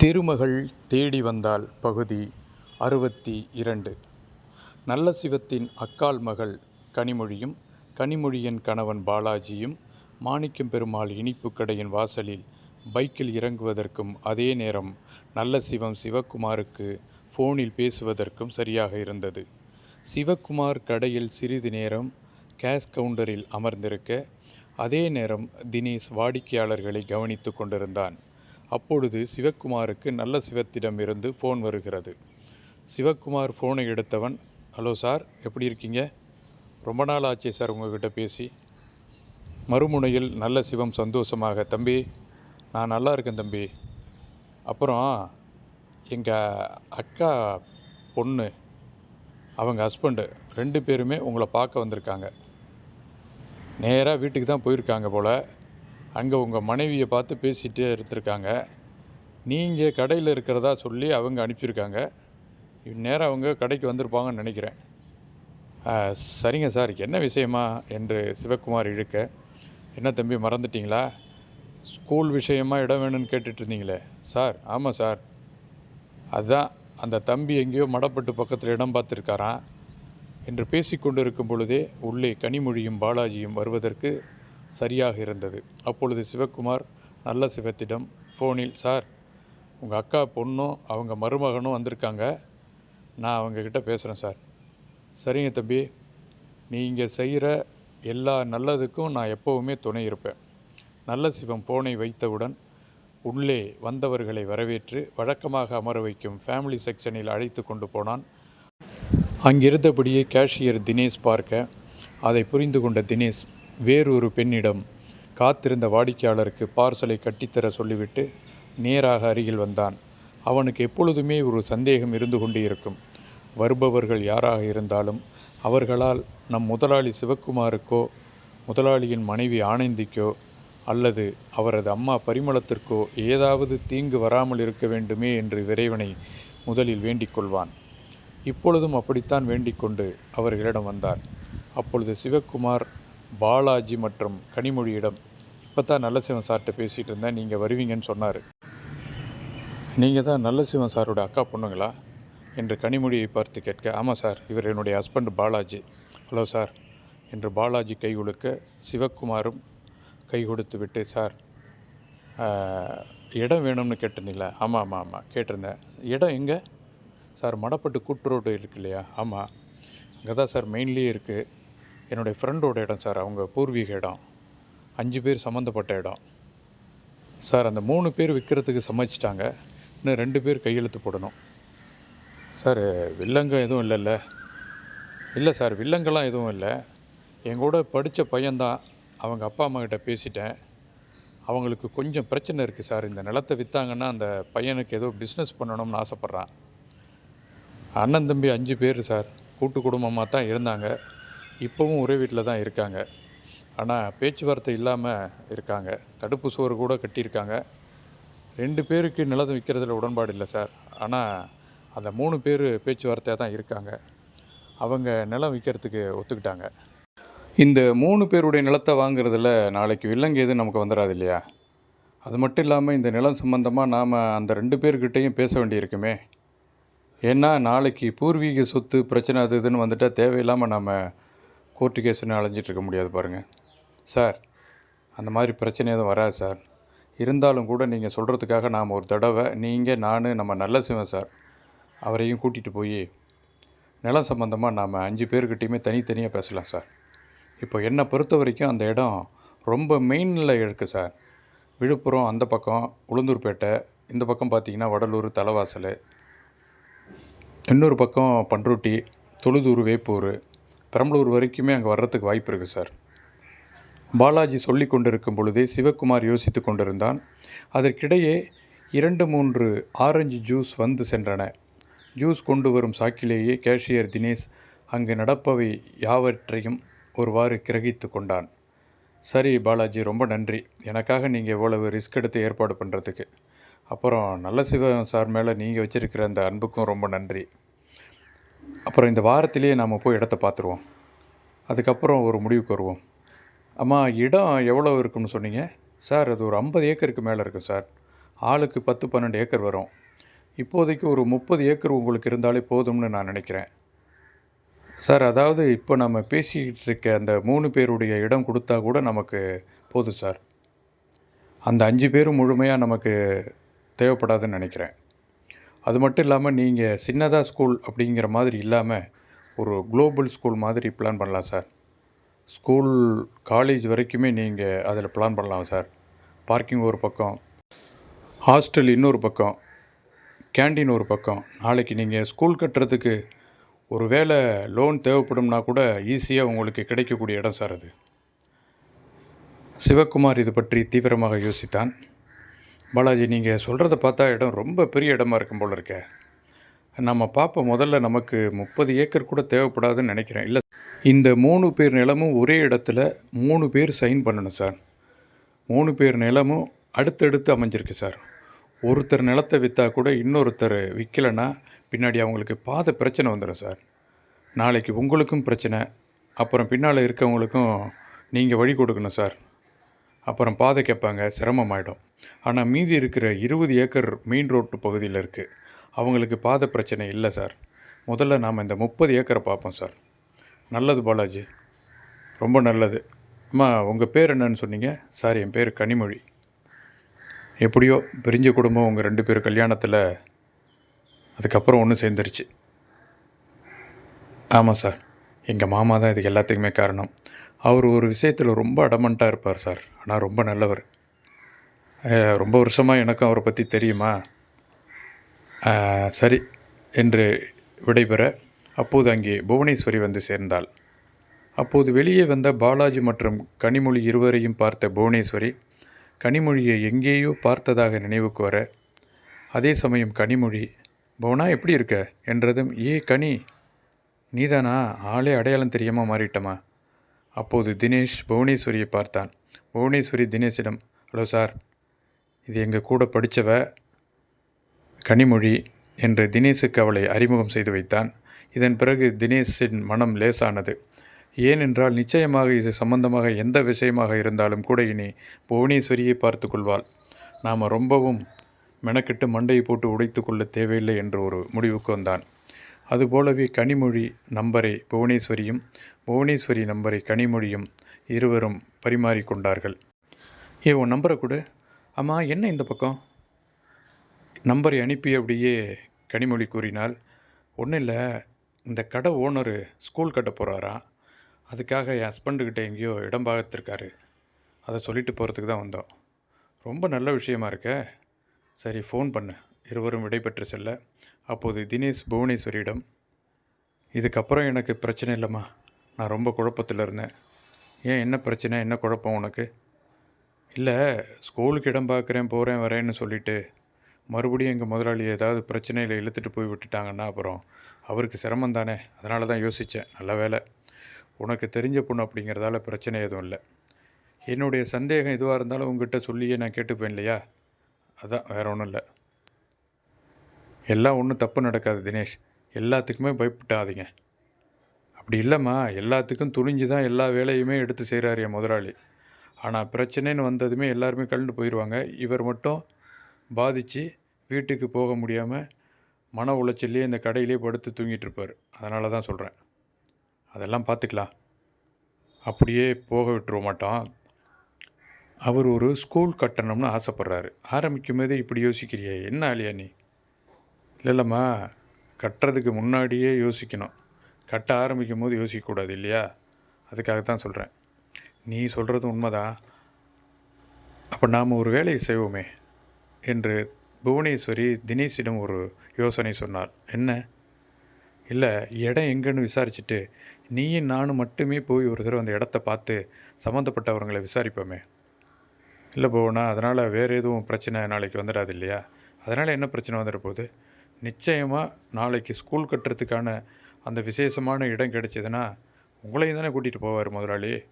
திருமகள் தேடி வந்தாள் பகுதி அறுபத்தி இரண்டு. நல்ல சிவத்தின் அக்காள் மகள் கனிமொழியும் கனிமொழியின் கணவன் பாலாஜியும் மாணிக்கம் பெருமாள் இனிப்பு கடையின் வாசலில் பைக்கில் இறங்குவதற்கும் அதே நேரம் நல்ல சிவம் சிவக்குமாருக்கு ஃபோனில் பேசுவதற்கும் சரியாக இருந்தது. சிவக்குமார் கடையில் சிறிது நேரம் கேஷ் கவுண்டரில் அமர்ந்திருக்க அதே நேரம் தினேஷ் வாடிக்கையாளர்களை கவனித்து கொண்டிருந்தான். அப்பொழுது சிவக்குமாருக்கு நல்ல சிவத்திடமிருந்து ஃபோன் வருகிறது. சிவக்குமார் ஃபோனை எடுத்தவன் ஹலோ சார் எப்படி இருக்கீங்க? ரொம்ப நாள் ஆச்சு சார் உங்ககிட்ட பேசி. மறுமுனையில் நல்ல சிவம் சந்தோஷமாக தம்பி நான் நல்லா இருக்கேன் தம்பி. அப்புறம் எங்கள் அக்கா பொண்ணு அவங்க ஹஸ்பண்டு ரெண்டு பேருமே உங்களை பார்க்க வந்திருக்காங்க. நேராக வீட்டுக்கு தான் போயிருக்காங்க போல். அங்கே உங்கள் மனைவியை பார்த்து பேசிகிட்டே இருந்திருக்காங்க. நீங்கள் கடையில் இருக்கிறதா சொல்லி அவங்க அனுப்பியிருக்காங்க. நேராக அவங்க கடைக்கு வந்திருப்பாங்கன்னு நினைக்கிறேன். சரிங்க சார். என்ன விஷயமா என்று சிவக்குமார் இழுக்க என்ன தம்பி மறந்துட்டீங்களா? ஸ்கூல் விஷயமா இடம் வேணும்னு கேட்டுட்டு இருந்தீங்களே? சார் ஆமாம் சார். அதுதான் அந்த தம்பி எங்கேயோ மடப்பட்டு பக்கத்தில் இடம் பார்த்துருக்காரான் என்று பேசிக்கொண்டிருக்கும் பொழுதே உள்ளே கனிமொழியும் பாலாஜியும் வருவதற்கு சரியாக இருந்தது. அப்பொழுது சிவக்குமார் நல்ல சிவத்திடம் ஃபோனில் சார். உங்கள் அக்கா பொண்ணும் அவங்க மருமகனும் வந்திருக்காங்க. நான் அவங்கக்கிட்ட பேசுகிறேன் சார். சரிங்க தம்பி. நீங்கள் செய்கிற எல்லா நல்லதுக்கும் நான் எப்போவுமே துணை இருப்பேன். நல்ல சிவம் ஃபோனை வைத்தவுடன் உள்ளே வந்தவர்களை வரவேற்று வழக்கமாக அமர வைக்கும் ஃபேமிலி செக்ஷனில் அழைத்து கொண்டு போனான். அங்கிருந்தபடியே கேஷியர் தினேஷ் பார்க்க அதை புரிந்து கொண்ட தினேஷ் வேறொரு பெண்ணிடம் காத்திருந்த வாடிக்கையாளருக்கு பார்சலை கட்டித்தர சொல்லிவிட்டு நேராக அருகில் வந்தான். அவனுக்கு எப்பொழுதுமே ஒரு சந்தேகம் இருந்து கொண்டே இருக்கும் வருபவர்கள் யாராக இருந்தாலும் அவர்களால் நம் முதலாளி சிவக்குமாருக்கோ முதலாளியின் மனைவி ஆனந்திக்கோ அல்லது அவரது அம்மா பரிமளத்திற்கோ ஏதாவது தீங்கு வராமல் இருக்க வேண்டுமே என்று இறைவனை முதலில் வேண்டிக் கொள்வான். இப்பொழுதும் அப்படித்தான் வேண்டிக் கொண்டு அவர்களிடம் வந்தார் அப்பொழுது சிவக்குமார் பாலாஜி மற்றும் கனிமொழியிடம் இப்போ தான் நல்லசிவன் சார்கிட்ட பேசிகிட்டு இருந்தேன் நீங்கள் வருவீங்கன்னு சொன்னார். நீங்கள் தான் நல்லசிவன் சாரோட அக்கா பொண்ணுங்களா? என்று கனிமொழியை பார்த்து கேட்க ஆமாம் சார் இவர் என்னுடைய ஹஸ்பண்ட் பாலாஜி. ஹலோ சார் என்று பாலாஜி கை கொடுக்க சிவக்குமாரும் கை கொடுத்து விட்டு சார் இடம் வேணும்னு கேட்டிருந்தீங்களா? ஆமாம் ஆமாம் ஆமாம் கேட்டிருந்தேன். இடம் எங்கே? சார் மடப்பட்டு கூட்டு ரோடு இருக்கு இல்லையா? ஆமாம் அங்கே தான் சார் மெயின்லேயே இருக்குது என்னுடைய ஃப்ரெண்டோட இடம் சார் அவங்க பூர்வீக இடம். அஞ்சு பேர் சம்மந்தப்பட்ட இடம். சார் அந்த மூணு பேர் விற்கிறதுக்கு சம்மதிச்சிட்டாங்க. இன்னும் ரெண்டு பேர் கையெழுத்து போடணும். சார் வில்லங்கம் எதுவும் இல்லைல்ல. இல்லை சார் வில்லங்கெல்லாம் எதுவும் இல்லை. என் கூட படித்த பையன்தான். அவங்க அப்பா அம்மா கிட்ட பேசிட்டேன். அவங்களுக்கு கொஞ்சம் பிரச்சனை இருக்குது சார் இந்த நிலத்தை விற்றாங்கன்னா அந்த பையனுக்கு ஏதோ பிஸ்னஸ் பண்ணணும்னு ஆசைப்பட்றான். அண்ணன் தம்பி அஞ்சு பேர் சார் கூட்டு குடும்பமாக தான் இருந்தாங்க. இப்போவும் ஒரே வீட்டில் தான் இருக்காங்க. ஆனால் பேச்சுவார்த்தை இல்லாமல் இருக்காங்க. தடுப்பு சுவர் கூட கட்டியிருக்காங்க. ரெண்டு பேருக்கு நிலத்தை விற்கிறதுல உடன்பாடு இல்லை சார். ஆனால் அந்த மூணு பேர் பேச்சுவார்த்தையாக தான் இருக்காங்க. அவங்க நிலம் விற்கிறதுக்கு ஒத்துக்கிட்டாங்க. இந்த மூணு பேருடைய நிலத்தை வாங்குறதுல நாளைக்கு வில்லங்க எதுவும் நமக்கு வந்துடாது இல்லையா? அது மட்டும் இல்லாமல் இந்த நிலம் சம்பந்தமாக நாம் அந்த ரெண்டு பேர்கிட்டையும் பேச வேண்டியிருக்குமே. ஏன்னா நாளைக்கு பூர்வீக சொத்து பிரச்சனை அது இதுன்னு வந்துட்டால் தேவையில்லாமல் நம்ம கோர்ட்டு கேஸ்னு அலைஞ்சிட்டு இருக்க முடியாது பாருங்கள் சார் அந்த மாதிரி பிரச்சனை எதுவும் வராது சார் இருந்தாலும் கூட நீங்கள் சொல்கிறதுக்காக நாம் ஒரு தடவை நீங்கள் நான் நம்ம நல்ல சிவன் சார் அவரையும் கூட்டிகிட்டு போய் நிலம் சம்மந்தமாக நாம் அஞ்சு பேர்கிட்டையுமே தனித்தனியாக பேசலாம் சார் இப்போ என்னை பொறுத்த வரைக்கும் அந்த இடம் ரொம்ப மெயினில் இருக்குது சார் விழுப்புரம் அந்த பக்கம் உளுந்தூர்பேட்டை இந்த பக்கம் பார்த்தீங்கன்னா வடலூர் தலைவாசல். இன்னொரு பக்கம் பண்ருட்டி தொழுதூர் வேப்பூர். பெரம்பலூர் வரைக்குமே அங்கே வர்றதுக்கு வாய்ப்பு இருக்குது சார். பாலாஜி சொல்லி கொண்டிருக்கும் பொழுதே சிவக்குமார் யோசித்து கொண்டிருந்தான். அதற்கிடையே இரண்டு மூன்று ஆரஞ்சு ஜூஸ் வந்து சென்றன. ஜூஸ் கொண்டு வரும் சாக்கிலேயே கேஷியர் தினேஷ் அங்கு நடப்பவை யாவற்றையும் ஒருவாறு கிரகித்து கொண்டான். சரி பாலாஜி ரொம்ப நன்றி. எனக்காக நீங்கள் இவ்வளவு ரிஸ்க் எடுத்து ஏற்பாடு பண்ணுறதுக்கு அப்புறம் நல்ல சிவம் சார் மேலே நீங்கள் வச்சுருக்கிற அந்த அன்புக்கும் ரொம்ப நன்றி. அப்புறம் இந்த வாரத்திலேயே நாம் போய் இடத்த பார்த்துருவோம். அதுக்கப்புறம் ஒரு முடிவுக்கு வருவோம். அம்மா இடம் எவ்வளோ இருக்குன்னு சொன்னீங்க? சார் அது ஒரு ஐம்பது ஏக்கருக்கு மேலே இருக்கும் சார். ஆளுக்கு பத்து பன்னெண்டு ஏக்கர் வரும். இப்போதைக்கு ஒரு முப்பது ஏக்கர் உங்களுக்கு இருந்தாலே போதும்னு நான் நினைக்கிறேன். சார் அதாவது இப்போ நம்ம பேசிக்கிட்டு இருக்க அந்த மூணு பேருடைய இடம் கொடுத்தா கூட நமக்கு போதும் சார். அந்த அஞ்சு பேரும் முழுமையாக நமக்கு தேவைப்படாதுன்னு நினைக்கிறேன். அது மட்டும் இல்லாமல் நீங்கள் சின்னதாக ஸ்கூல் அப்படிங்கிற மாதிரி இல்லாமல் ஒரு குளோபல் ஸ்கூல் மாதிரி பிளான் பண்ணலாம் சார் ஸ்கூல் காலேஜ் வரைக்குமே நீங்கள் அதில் பிளான் பண்ணலாம் சார் பார்க்கிங் ஒரு பக்கம் ஹாஸ்டல் இன்னொரு பக்கம் கேண்டீன் ஒரு பக்கம். நாளைக்கு நீங்கள் ஸ்கூல் கட்டுறதுக்கு ஒரு வேளை லோன் தேவைப்படும்னா கூட ஈஸியாக உங்களுக்கு கிடைக்கக்கூடிய இடம் சார் அது. சிவக்குமார் இது பற்றி தீவிரமாக யோசித்தான். பாலாஜி நீங்கள் சொல்கிறத பார்த்தா இடம் ரொம்ப பெரிய இடமா இருக்கும் போல இருக்கே. நம்ம பார்ப்போம் முதல்ல நமக்கு முப்பது ஏக்கர் கூட தேவைப்படாதுன்னு நினைக்கிறேன். இல்லை இந்த மூணு பேர் நிலமும் ஒரே இடத்துல மூணு பேர் சைன் பண்ணணும் சார். மூணு பேர் நிலமும் அடுத்தடுத்து அமைஞ்சிருக்கு சார். ஒருத்தர் நிலத்தை விற்றா கூட இன்னொருத்தர் விற்கலைன்னா பின்னாடி அவங்களுக்கு பாத பிரச்சனை வந்துடும் சார். நாளைக்கு உங்களுக்கும் பிரச்சனை அப்புறம் பின்னால் இருக்கவங்களுக்கும் நீங்கள் வழி கொடுக்கணும் சார். அப்புறம் பாதை கேட்பாங்க சிரமமாயிடும். ஆனால் மீதி இருக்கிற இருபது ஏக்கர் மெயின் ரோட்டு பகுதியில் இருக்குது அவங்களுக்கு பாதை பிரச்சனை இல்லை சார். முதல்ல நாம் இந்த முப்பது ஏக்கரை பார்ப்போம் சார். நல்லது பாலாஜி. ரொம்ப நல்லது. அம்மா உங்கள் பேர் என்னன்னு சொன்னீங்க. சார் என் பேர் கனிமொழி. எப்படியோ பிரிஞ்ச குடும்பம் உங்கள் ரெண்டு பேர் கல்யாணத்தில் அதுக்கப்புறம் ஒன்று சேர்ந்துருச்சு. ஆமாம் சார். எங்கள் மாமா தான் இதுக்கு எல்லாத்துக்குமே காரணம். அவர் ஒரு விஷயத்தில் ரொம்ப அடமண்ட்டாக இருப்பார் சார். ஆனால் ரொம்ப நல்லவர். ரொம்ப வருஷமாக எனக்கும் அவரை பற்றி தெரியுமா? சரி என்று விடைபெற அப்போது அங்கே புவனேஸ்வரி வந்து சேர்ந்தாள். அப்போது வெளியே வந்த பாலாஜி மற்றும் கனிமொழி இருவரையும் பார்த்த புவனேஸ்வரி கனிமொழியை எங்கேயோ பார்த்ததாக நினைவுக்கு வர அதே சமயம் கனிமொழி புவனா எப்படி இருக்க? என்றதும் ஏ கனி நீதானா? ஆளே அடையாளம் தெரியாமல் மாறிட்டமா? அப்போது தினேஷ் புவனேஸ்வரியை பார்த்தான். புவனேஸ்வரி தினேஷிடம் ஹலோ சார் இது எங்கள் கூட படித்தவ கனிமொழி என்று தினேஷுக்கு அவளை அறிமுகம் செய்து வைத்தான். இதன் பிறகு தினேஷின் மனம் லேசானது. ஏனென்றால் நிச்சயமாக இது சம்பந்தமாக எந்த விஷயமாக இருந்தாலும் கூட இனி புவனேஸ்வரியை பார்த்து கொள்வாள். நாம் ரொம்பவும் மெனக்கெட்டு மண்டையை போட்டு உடைத்து கொள்ள தேவையில்லை என்று ஒரு முடிவுக்கு வந்தான். அதுபோலவே கனிமொழி நம்பரை புவனேஸ்வரியும் புவனேஸ்வரி நம்பரை கனிமொழியும் இருவரும் பரிமாறிக்கொண்டார்கள் ஏ உன் நம்பரை கொடு. ஆமாம் என்ன இந்த பக்கம்? நம்பரை அனுப்பி அப்படியே கனிமொழி கூறினால் ஒன்றும் இல்லை. இந்த கடை ஓனரு ஸ்கூல் கட்ட போகிறாராம் அதுக்காக என் ஹஸ்பண்டுக்கிட்ட எங்கேயோ இடம் பார்த்துருக்காரு அதை சொல்லிட்டு போகிறதுக்கு தான் வந்தோம். ரொம்ப நல்ல விஷயமா இருக்க. சரி ஃபோன் பண்ணு. இருவரும் விடைபெற்று செல்ல. அப்போது தினேஷ் புவனேஸ்வரியிடம் இதுக்கப்புறம் எனக்கு பிரச்சனை இல்லைம்மா. நான் ரொம்ப குழப்பத்தில் இருந்தேன். ஏன் என்ன பிரச்சனை? என்ன குழப்பம் உனக்கு? இல்லை ஸ்கூலுக்கு இடம் பார்க்குறேன் போகிறேன் வரேன்னு சொல்லிட்டு மறுபடியும் எங்கள் முதலாளி ஏதாவது பிரச்சனையில் இழுத்துட்டு போய் விட்டுட்டாங்கன்னா அப்புறம் அவருக்கு சிரமம் தானே? அதனால தான் யோசித்தேன் நல்ல வேலை. உனக்கு தெரிஞ்ச பொண்ணு அப்படிங்கிறதால பிரச்சனை எதுவும் இல்லை. என்னுடைய சந்தேகம் எதுவாக இருந்தாலும் உங்ககிட்ட சொல்லியே நான் கேட்டுப்பேன் இல்லையா? அதான் வேற ஒன்றும் இல்லை. எல்லாம் ஒன்றும் தப்பு நடக்காது தினேஷ். எல்லாத்துக்குமே பயப்பட்டாதீங்க அப்படி இல்லைம்மா. எல்லாத்துக்கும் துணிஞ்சு தான் எல்லா வேலையுமே எடுத்து செய்கிறாரு என் முதலாளி. ஆனால் பிரச்சனைன்னு வந்ததுமே எல்லாருமே கலந்து போயிடுவாங்க இவர் மட்டும் பாதித்து வீட்டுக்கு போக முடியாமல் மன உளைச்சல்லையே இந்த கடையிலே படுத்து தூங்கிட்டு இருப்பார். அதனால தான் சொல்கிறேன் அதெல்லாம் பார்த்துக்கலாம் அப்படியே போக விட்டுருவ மாட்டோம் அவர் ஒரு ஸ்கூல் கட்டணும்னு ஆசைப்பட்றாரு. ஆரம்பிக்கும் போதே இப்படி யோசிக்கிறியே என்ன ஆலியா நீ? இல்லைல்லம்மா கட்டுறதுக்கு முன்னாடியே யோசிக்கணும். கட்ட ஆரம்பிக்கும் போது யோசிக்கக்கூடாது இல்லையா? அதுக்காக தான் சொல்கிறேன் நீ சொல்கிறது உண்மைதான் அப்போ நாம் ஒரு வேலையை செய்வோமே? என்று புவனேஸ்வரி தினேஷிடம் ஒரு யோசனை சொன்னார். என்ன? இல்லை இடம் எங்கன்னு விசாரிச்சுட்டு நீயும் நானும் மட்டுமே போய் ஒரு தடவை அந்த இடத்த பார்த்து சம்மந்தப்பட்டவங்களை விசாரிப்போமே. இல்லை போனா அதனால் வேறு எதுவும் பிரச்சனை நாளைக்கு வந்துடாது இல்லையா? அதனால் என்ன பிரச்சனை வந்துட போகுது? நிச்சயமாக நாளைக்கு ஸ்கூல் கட்டுறதுக்கான அந்த விசேஷமான இடம் கிடைச்சதுன்னா உங்களையும் தானே கூட்டிகிட்டு போவார் முதலாளி?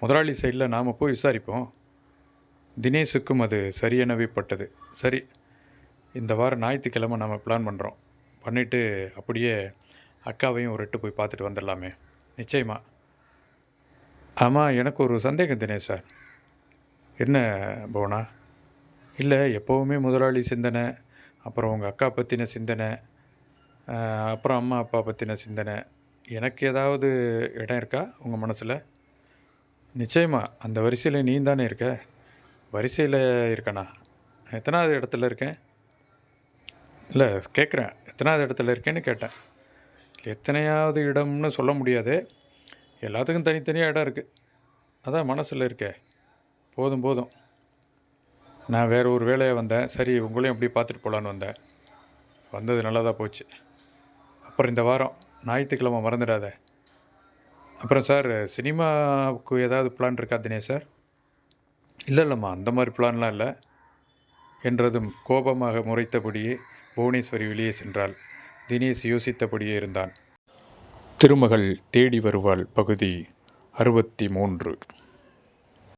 முதலாளி சைடில் நாம் போய் விசாரிப்போம். தினேஷுக்கும் அது சரியானவே பட்டது. சரி இந்த வாரம் ஞாயிற்றுக்கிழமை நம்ம பிளான் பண்ணுறோம் பண்ணிவிட்டு அப்படியே அக்காவையும் ஒரு எட்டு போய் பார்த்துட்டு வந்துடலாமே. நிச்சயமாக ஆமாம் எனக்கு ஒரு சந்தேகம் தினேஷ் சார். என்ன போனா? இல்லை எப்போவுமே முதலாளி சிந்தனை அப்புறம் உங்கள் அக்கா பற்றின சிந்தனை அப்புறம் அம்மா அப்பா பற்றின சிந்தனை. எனக்கு ஏதாவது இடம் இருக்கா உங்கள் மனசில்? நிச்சயமா அந்த வரிசையில் நீ தானே இருக்க? வரிசையில் இருக்கனா? நான் எத்தனாவது இடத்துல இருக்கேன்? இல்லை கேட்குறேன் எத்தனாவது இடத்துல இருக்கேன்னு கேட்டேன். எத்தனையாவது இடம்னு சொல்ல முடியாது. எல்லாத்துக்கும் தனித்தனியாக இடம் இருக்குது அதான் மனசில் இருக்கே. போதும் போதும். நான் வேறு ஒரு வேலையாக வந்தேன். சரி உங்களையும் அப்படியே பார்த்துட்டு போகலான்னு வந்தேன். வந்தது நல்லா தான் போச்சு. அப்புறம் இந்த வாரம் ஞாயிற்றுக்கிழமை மறந்துடாத. அப்புறம் சார் சினிமாவுக்கு ஏதாவது பிளான் இருக்கா தினேஷ் சார்? இல்லை இல்லைம்மா அந்த மாதிரி பிளான்லாம் இல்லை. என்றதும் கோபமாக முறைத்தபடியே புவனேஸ்வரி வெளியே சென்றாள். தினேஷ் யோசித்தபடியே இருந்தான். திருமகள் தேடி வருவாள் பகுதி அறுபத்தி மூன்று.